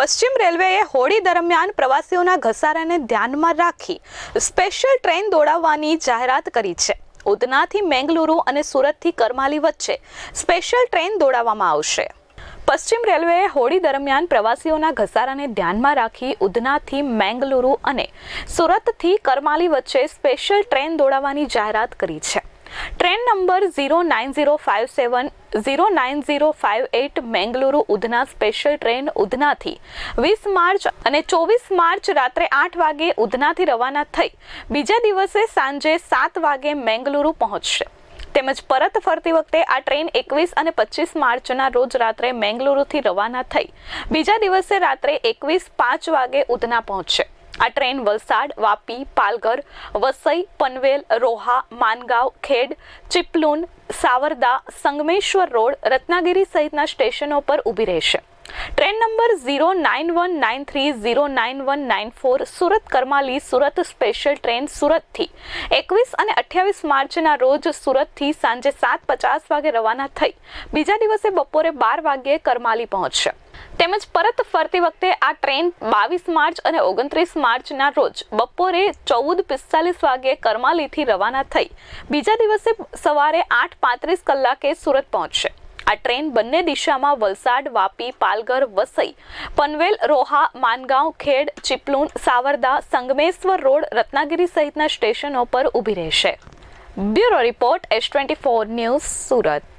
પશ્ચિમ રેલવેએ હોળી દરમિયાન પ્રવાસીઓના ઘસારાને ધ્યાનમાં રાખી સ્પેશિયલ ટ્રેન દોડાવવાની જાહેરાત કરી છે. ઉધનાથી મેંગલુરુ અને સુરતથી કરમાલી વચ્ચે સ્પેશિયલ ટ્રેન દોડાવવામાં આવશે. પશ્ચિમ રેલવેએ હોળી દરમિયાન પ્રવાસીઓના ઘસારાને ધ્યાનમાં રાખી ઉધનાથી મેંગલુરુ અને સુરતથી કરમાલી વચ્ચે સ્પેશિયલ ટ્રેન દોડાવવાની જાહેરાત કરી છે. Train number zero nine zero five seven zero nine zero five eight Mangaluru Udhna special train ઉધનાથી. વીસ માર્ચ અને ચોવીસ માર્ચ રાત્રે આઠ વાગે ઉધનાથી રવાના થઈ. બીજા દિવસે સાંજે સાત વાગે મેંગલુરુ પહોંચશે. તેમજ પરત ફરતી વખતે આ ટ્રેન એકવીસ અને પચીસ માર્ચના રોજ રાત્રે મેંગલુરુથી રવાના થઈ. બીજા દિવસે રાત્રે એકવીસ પાંચ વાગે ઉધના પહોંચશે. આ ટ્રેન વલસાડ, વાપી, પાલઘર, વસઈ, પનવેલ, રોહા, માનગાંવ, ખેડ, ચિપલુન, સાવરદા, સંગમેશ્વર રોડ, રત્નાગીરી સહિતના સ્ટેશનો પર ઊભી રહેશે. Train number zero nine one nine three zero nine one nine four Surat Karmali Surat special train સુરતથી. એકવીસ અને અઠ્યાવીસ માર્ચના રોજ સુરતથી સાંજે સાત પચાસ વાગે રવાના થઈ. બીજા દિવસે બપોરે બાર વાગ્યે કરમાલી પહોંચશે. તેમજ પરત ફરતી વખતે આ ટ્રેન બાવીસ માર્ચ અને ઓગણત્રીસ માર્ચના રોજ બપોરે ચૌદ પિસ્તાલીસ વાગે કરમાલીથી રવાના થઈ. બીજા દિવસે સવારે આઠ પાંત્રીસ કલાકે સુરત પહોંચશે. આ ટ્રેન બંને દિશામાં વલસાડ, વાપી, પાલઘર, વસઈ, પનવેલ, રોહા, માનગાંવ, ખેડ, ચિપલુન, સાવરદા, સંગમેશ્વર રોડ, રત્નાગીરી સહિતના સ્ટેશનો પર ઊભી રહેશે. Bureau report S twenty four news Surat.